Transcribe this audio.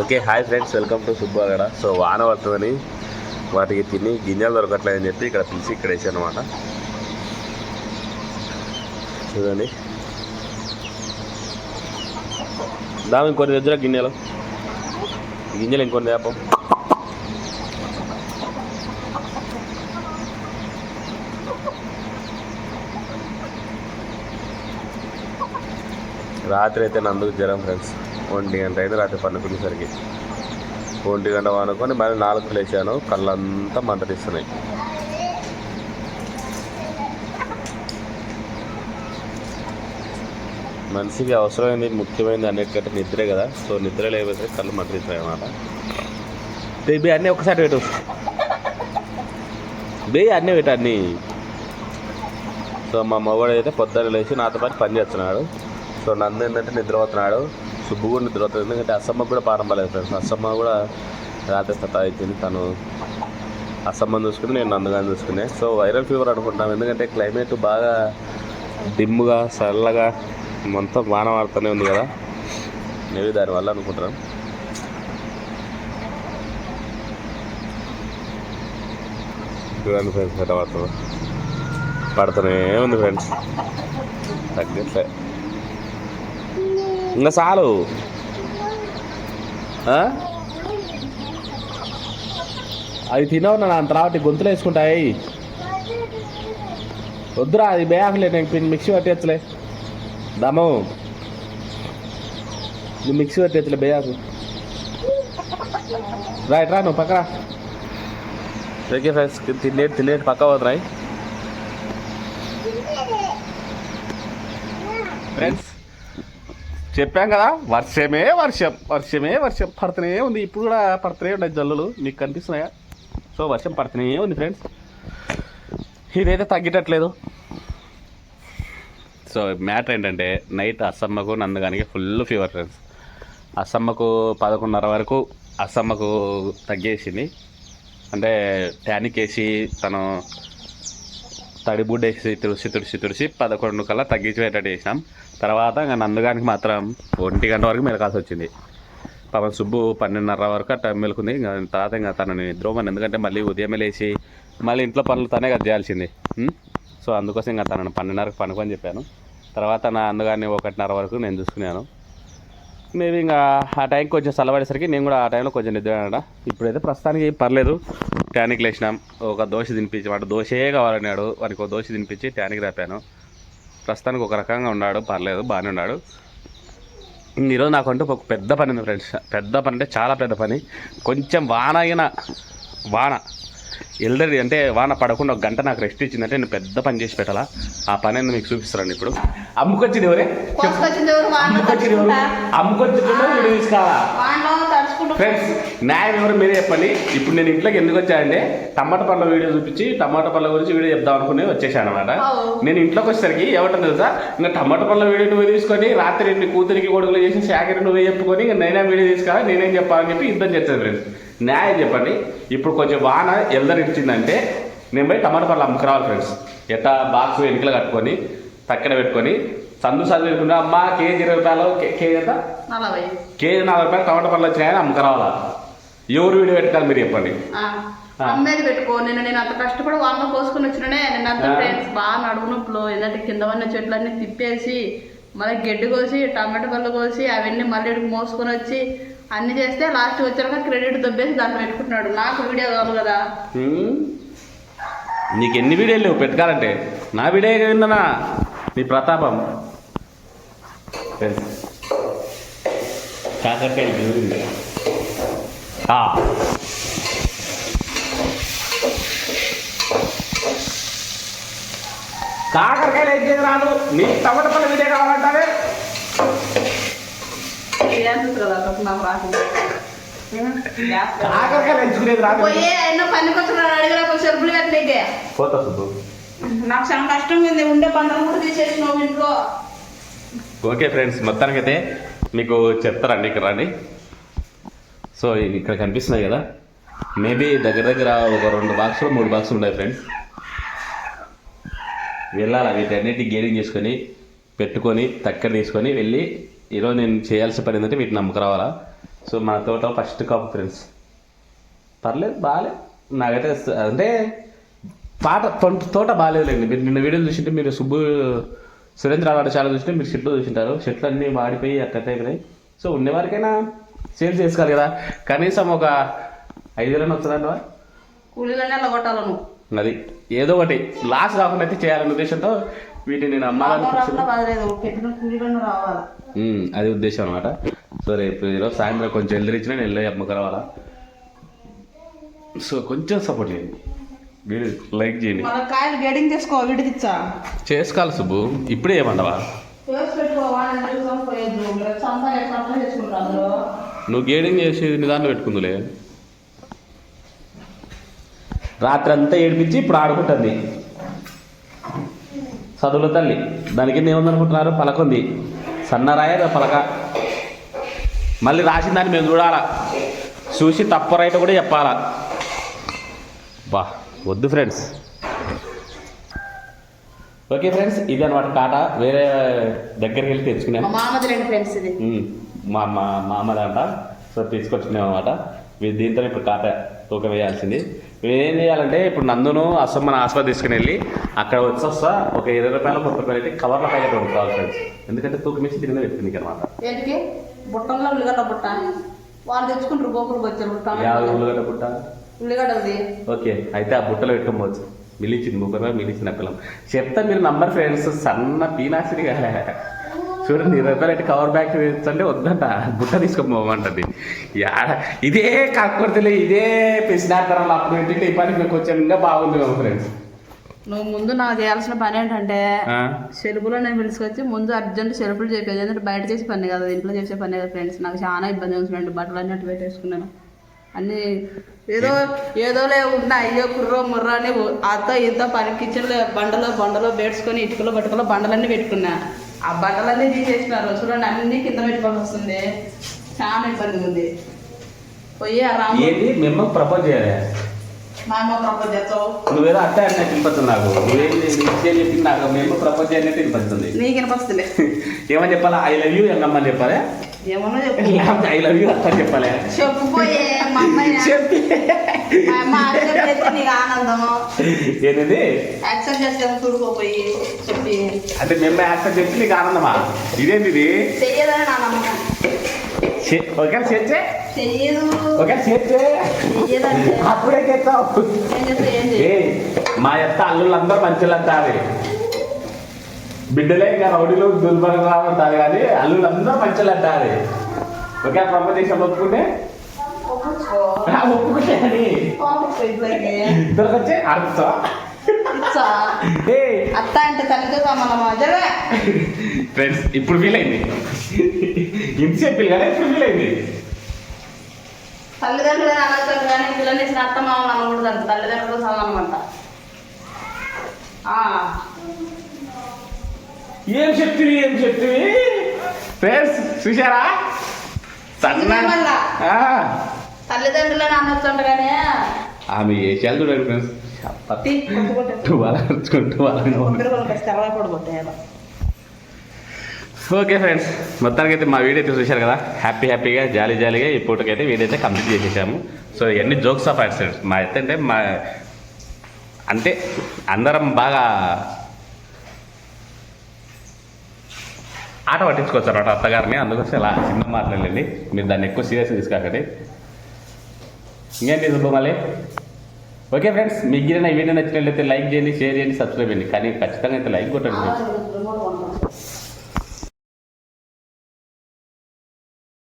Okay hi friends welcome to Subbagada so వాన పడుతుందని వాటికి తిని గింజలు దొరకట్లేదని చెప్పి ఇక్కడ పిలిచి ఇక్కడ వేసాను అనమాట చూడండి. దాని ఇంకొన్ని దగ్గర గిన్నెలు? గింజలు ఇంకొన్ని తేపం రాత్రి అయితే నందుకు జ్వరం ఫ్రెండ్స్. ఒంటి గంట అయితే రాత్రి పండుకునేసరికి ఒంటి గంట అనుకొని మళ్ళీ నాలుగు లేచాను. కళ్ళంతా మంటటిస్తున్నాయి మనిషికి అవసరమైంది ముఖ్యమైనది అన్నిటికంటే నిద్రే కదా. సో నిద్ర లేకపోతే కళ్ళు మంటటిస్తాయి అన్నమాట. బేబీ అన్నీ ఒకసారి పెట్టు. బే అన్నీ పెట్టు అన్నీ. సో మా మగవాడు అయితే పొద్దున్న లేచి నాతో పాటు పని చేస్తున్నాడు. సో నందు ఏంటంటే నిద్రపోతున్నాడు. సుబ్బు కూడా నిద్రపోతుంది ఎందుకంటే అసమ్మ కూడా పాఠం పడలేదు ఫ్రెండ్స్ అసమ్మ కూడా రాత్రి సతా అవుతుంది తను అసమ్మని చూసుకుని నేను నందుగాని చూసుకునే. సో వైరల్ ఫీవర్ అనుకుంటాం ఎందుకంటే క్లైమేట్ బాగా డిమ్గా చల్లగా మొత్తం వాన వాడుతూనే ఉంది కదా. నేను దానివల్ల అనుకుంటున్నాం. చూడండి ఫ్రెండ్స్ ఎట్లా పడుతుందో పడుతూనే ఉంది ఫ్రెండ్స్ తగ్గట్లే. ఇంకా చాలు. అది తినవు నా అంత రావట్టి గొంతులు వేసుకుంటాయి. వద్దురా అది బేయాకలే నేను మిక్సీ పట్టేచ్చలే దమ్ము. నువ్వు మిక్సీ పట్టేచ్చలే బేయాకు. రైట్ రా నువ్వు పక్కరా. ఓకే ఫ్రెండ్స్ తినేటి తినేటి పక్క పోతున్నాయి ఫ్రెండ్స్ చెప్పాం కదా వర్షమే వర్షం వర్షమే వర్షం పడుతూనే ఉంది. ఇప్పుడు కూడా పడుతూనే ఉన్నాయి జల్లులు. మీకు కనిపిస్తున్నాయా? సో వర్షం పడుతూనే ఉంది ఫ్రెండ్స్ ఇదైతే తగ్గేటట్లేదు. సో మ్యాటర్ ఏంటంటే నైట్ అసమ్మకు నందగానికి ఫుల్ ఫీవర్ ఫ్రెండ్స్ అసమ్మకు పదకొండున్నర వరకు అసమ్మకు తగ్గేసింది. అంటే ట్యానిక్ వేసి తను తడిబుడ్డ వేసి తుడిసి తుడిసి తుడిసి పదకొండు కల్లా తగ్గించిపోయేటట్టు చేసినాం. తర్వాత ఇంకా నందుగానికి మాత్రం ఒంటి గంట వరకు మెలకాల్సి వచ్చింది. పాపం సుబ్బు పన్నెండున్నర వరకు అట్లా మెలుకుంది. ఇంకా తర్వాత ఇంకా తనని నిద్రమని ఎందుకంటే మళ్ళీ ఉదయమే లేచి మళ్ళీ ఇంట్లో పనులు తనే కదా చేయాల్సింది. సో అందుకోసం ఇంకా తనను పన్నెండున్నరకు పనుకొని చెప్పాను. తర్వాత నా అందుగాని ఒకటిన్నర వరకు నేను చూసుకున్నాను. మేబీ ఇంకా ఆ టైంకి కొంచెం చల్లబడేసరికి నేను కూడా ఆ టైంలో కొంచెం నిద్ర ఇప్పుడైతే ప్రస్తుతానికి పర్లేదు. ట్యానిక్ లేచినాం. ఒక దోశ తినిపించి వాడు దోశే కావాలన్నాడు. వానికి ఒక దోశ తినిపించి ట్యానిక్ రాపాను. ప్రస్తుతానికి ఒక రకంగా ఉన్నాడు పర్లేదు బాగానే ఉన్నాడు. ఈరోజు నాకంటూ ఒక పెద్ద పని ఉంది ఫ్రెండ్స్. పెద్ద పని అంటే చాలా పెద్ద పని. కొంచెం వాన అయిన వాన ఎల్దరి అంటే వాన పడకుండా ఒక గంట నాకు రెస్ట్ ఇచ్చిందంటే నేను పెద్ద పని చేసి పెట్టాలా? ఆ పని అనేది మీకు చూపిస్తాను ఇప్పుడు. అమ్ముకొచ్చింది ఎవరే? అమ్ముకొచ్చింది ఎవరు? అమ్ముకొచ్చింది ఫ్రెండ్స్ న్యాయం ఎవరు మీరే చెప్పండి. ఇప్పుడు నేను ఇంట్లోకి ఎందుకు వచ్చానంటే టమాటా పళ్ళ వీడియో చూపించి టమాటా పళ్ళ గురించి వీడియో చెప్దాం అనుకుని వచ్చేసాను అనమాట. నేను ఇంట్లోకి వచ్చేసరికి ఏమంటుంది తెలుసా? ఇంకా టమాటా పళ్ళ వీడియో నువ్వే తీసుకొని రాత్రి నీ కూతురికి కొడుకులు చేసి శాఖరి నువ్వే చెప్పుకొని ఇంకా నేనే వీడియో తీసుకోవాలి నేనేం చెప్పాలని చెప్పి ఇద్దరు చెప్తాను ఫ్రెండ్స్ న్యాయం చెప్పండి. ఇప్పుడు కొంచెం వాన ఎల్దరు ఇచ్చిందంటే నేను పోయి టమాటా పళ్ళు అమ్ముకురావాలి ఫ్రెండ్స్ ఎట్టా బాక్స్ వెనుకలు కట్టుకొని తక్కడ పెట్టుకొని సందు సందు పెట్టుకుంటే అమ్మ కేజీ ఇరవై రూపాయలు కేజీ ఎంత? నలభై. కేజీ నలభై రూపాయలు టమాటా పళ్ళు వచ్చినాయని అమ్ముకురావాలా ఎవరు వీడియో పెట్టాలి మీరు చెప్పండి. అమ్మేది పెట్టుకో. నేను నేను అంత కష్టపడి వానలో కోసుకొని వచ్చిననే నేను అంత. ఫ్రెండ్స్ బాగా నడుము నొప్పులు ఏంటంటే కింద ఉన్న చెట్లన్నీ తిప్పేసి మళ్ళీ గడ్డి కోసి టమాటా పళ్ళు కోసి అవన్నీ మళ్ళీ మోసుకొని వచ్చి అన్ని చేస్తే లాస్ట్ వచ్చాక క్రెడిట్ దొబ్బేసి దాంట్లో పెట్టుకుంటున్నాడు. నాకు వీడియో కదా హ్మ్? నీకు ఎన్ని వీడియోలు లేవు పెట్టుకోవాలంటే? నా వీడియో ఏందన్నా నీ ప్రతాపం. దూరింది. ఆ. కాకరకాయలు చేయదు రాదు. నీ టమాటా పళ్ళ వీడియో కావాలంటావే? చేయాల్సి కదా అప్పుడు నాకు రాకుండా కాకరకాయలు ఎంచుకునేది రాదు ఎన్నో పనికొచ్చున్నాడు అడిగిన పోతా నాకు చాలా కష్టంగా ఉంది. ఉండే పంటలు కూడా తీసేసినావు ఇంట్లో. ఓకే ఫ్రెండ్స్ మొత్తానికైతే మీకు చెప్తారండి ఇక్కడ రండి. సో ఇక్కడ కనిపిస్తున్నాయి కదా. మేబీ దగ్గర దగ్గర ఒక రెండు బాక్సులు మూడు బాక్సులు ఉన్నాయి ఫ్రెండ్స్. వెళ్ళాలి వీటన్నిటి గేరింగ్ చేసుకొని పెట్టుకొని తక్కడ తీసుకొని వెళ్ళి ఈరోజు నేను చేయాల్సిన పని ఏంటంటే వీటిని నమ్మకం రావాలా. సో మన తోట ఫస్ట్ కాపు ఫ్రెండ్స్. పర్లేదు బాగాలేదు. నాకైతే అంటే పాట తోట తోట బాగాలేదులేండి. మీరు నిన్న వీడియోలు చూసింటే మీరు సుబ్బు సురేంద్ర అవార్డు చాలా చూసింటే మీరు చెట్లు చూసింటారు. చెట్లు అన్నీ వాడిపోయి అట్ట అయిపోయినాయి. సో ఉన్నవారికైనా సేల్ చేసుకోవాలి కదా. కనీసం ఒక ఐదు వేలైనా వస్తుందండి కూలీలన్నీ అలా కొట్టాలి నువ్వు అది ఏదో ఒకటి. లాస్ కాకుండా అయితే చేయాలనే ఉద్దేశంతో వీటిని నేను అమ్మాలని లాభం రాకుండా బాధలేదు. పెట్టిన కూలీలన్నీ రావాలి? ఉమ్, అది ఉద్దేశం అనమాట సో రేపు ఈరోజు సాయంత్రం కొంచెం ఎల్దరిచ్చినా నేను వెళ్ళి అమ్మకు రావాలా సో కొంచెం సపోర్ట్ చేయండి. లైక్ చేయండి. మన కాయలు గేడింగ్ చేసుకో చేసుకోవాలి సుబ్బు. ఇప్పుడే ఏమండవా నువ్వు గేడింగ్ చేసి నిదానం పెట్టుకుందులే. రాత్రి అంతా ఏడిపించి ఇప్పుడు ఆడుకుంటుంది. చదువుల తల్లి దాని కింద ఏముందనుకుంటున్నారు? పలకుంది సన్నరాయ దా పలక? మళ్ళీ రాసిన దాన్ని మేము చూడాలా? చూసి తప్పు రైట్ కూడా చెప్పాలా? బా. వద్దు ఫ్రెండ్స్. ఓకే ఫ్రెండ్స్ ఇది అనమాట కాట వేరే దగ్గరికి వెళ్ళి తెచ్చుకున్నాం మా మామది రెండు ఫ్రెండ్స్ ఇది. మా మా మా అమ్మదంట సో తీసుకొచ్చుకున్నాం అనమాట. దీంతో ఇప్పుడు కాట తూకం వేయాల్సింది. ఏం చేయాలంటే ఇప్పుడు నందును అసమ్మని ఆస్పత్రి తీసుకుని వెళ్ళి అక్కడ వచ్చొస్తా. ఒక ఇరవై రూపాయలు ముప్పై రూపాయలు అయితే కవర్ల ప్యాకెట్ ఒకటి కావాలి ఫ్రెండ్స్. ఎందుకంటే తూకం వేసి తిరిగి పెట్టుకుంది అనమాట. బుట్టంలో ఉల్లిగడ్డ బుట్ట వాళ్ళు తెచ్చుకుంటారు గోపులు బొచ్చలు యాభై టమాటా ఉల్లిగడ్డ ఉల్లిగడ్డది ఓకే అయితే ఆ బుట్టలో పెట్టుకోవచ్చు. మిలిచింది ముగ్గురు మిలిచిన పిల్లం. చెప్తా మీరు నంబర్ ఫ్రెండ్స్ సన్న పీనాసిరి కాలే చూడండి ఇరవై రూపాయలు అయితే కవర్ బ్యాగ్ అంటే వద్దంట. బుట్ట తీసుకోమంటది యాడ ఇదే కాకపోతే ఇదే పిసినాతరంలో అప్పుడు ఏంటంటే ఈ పని మీకు కొంచెం ఇంకా బాగుంది ఫ్రెండ్స్ నువ్వు ముందు నాకు చేయాల్సిన పని ఏంటంటే సెలుపులో నేను పిలుచుకొచ్చి ముందు అర్జెంట్ సెలుపులు చెప్పేది. ఎందుకంటే బయట చేసే పని కదా ఇంట్లో చేసే పని కదా ఫ్రెండ్స్ నాకు చాలా ఇబ్బంది అవుతుంది బట్టలు అన్నీ అటు పెట్టేసుకున్నాను. అన్నీ ఏదో ఏదోలే ఉన్నా అయ్యో కుర్రో ముర్రో అని అతో ఇంత పని కిచెన్లో బండలో బండలో బేడ్చుకొని ఇటుకలో బట్టుకలో బండలన్నీ పెట్టుకున్నా. ఆ బట్టలన్నీ తీసేసినారు చూడండి అన్నీ కింద పెట్టుకోవాల్సి వస్తుంది. చాలా ఇబ్బంది ఉంది. పోయి ఏంటి మేము ప్రపోజ్ చేయాలి. మా అమ్మ ప్రపోజ్ చేస్తావు? నువ్వేదో అట్టే అంటే తినిపిస్తుంది నాకు నువ్వేం మేము ప్రపోజ్ చేయాలంటే తినిపిస్తుంది నీకు వినపస్తుంది. ఏమని చెప్పాలా? ఐ లవ్ యూ ఎంగమ్మని చెప్పాలి. ఏమన్నా ఐ లవ్ యూ అత్త చెప్పాలి. అమ్మాయి చెప్పి చేస్తే ఏంటిది యాక్సెప్ట్ చేస్తే చూడుకోపోయి అంటే మేము యాక్సెప్ట్ చెప్పి నీకు ఆనందమా ఇదేంటి ఇది చెయ్యదని నా నమ్మకం ఒకవేళ చెయ్యదు ఒకవేళ చెయ్యదంటే అప్పుడే చేస్తావు చేస్తే మా యొక్క అల్లుళ్ళందరూ మంచిలంతా అది బిడ్డలే ఇంకా రౌడీలు దుర్భరంగా ఉంటారు కానీ అల్లుళ్ళందరూ మంచిలంతా అది ఒకే ప్రపంచ ఒప్పుకుంటే ఇద్దరికి వచ్చే అర్థం అత్త అంటే తల్లితో సమానమా జరగా ఫ్రెండ్స్ ఇప్పుడు ఫీల్ అయింది ఇంతసేపు కానీ ఇప్పుడు ఫీల్ అయింది తల్లిదండ్రులు అనొచ్చు కానీ పిల్లల్ని ఇచ్చిన అత్త మామూలు అనకూడదు అంట తల్లిదండ్రులతో సమానం అంట ఏం చెప్తివి ఏం చెప్తివి ఫ్రెండ్స్ చూసారా సన్న తల్లిదండ్రులని ఆమె ఏషాలు చూడండి ఫ్రెండ్స్. ఓకే ఫ్రెండ్స్ మొత్తానికి అయితే మా వీడియో అయితే చూశారు కదా? హ్యాపీ హ్యాపీగా జాలీ జాలీగా ఈ పూటకైతే వీడియో అయితే కంప్లీట్ చేసేసాము. సో ఇవన్నీ జోక్స్ ఆఫ్ యాక్సిడెంట్స్ మా అయితే అంటే మా అంటే అందరం బాగా ఆట పట్టించుకోవచ్చు అనమాట అత్తగారిని. అందుకోసం ఇలా చిన్న మాట్లాడండి మీరు దాన్ని ఎక్కువ సీరియస్గా తీసుకోకండి. ఇంకేంటి సుబ్బు మళ్ళీ. ఓకే ఫ్రెండ్స్ మీకు గిరిన ఈ వీడియో నచ్చినట్లయితే లైక్ చేయండి షేర్ చేయండి సబ్స్క్రైబ్ చేయండి. కానీ ఖచ్చితంగా అయితే లైక్ కొట్టండి.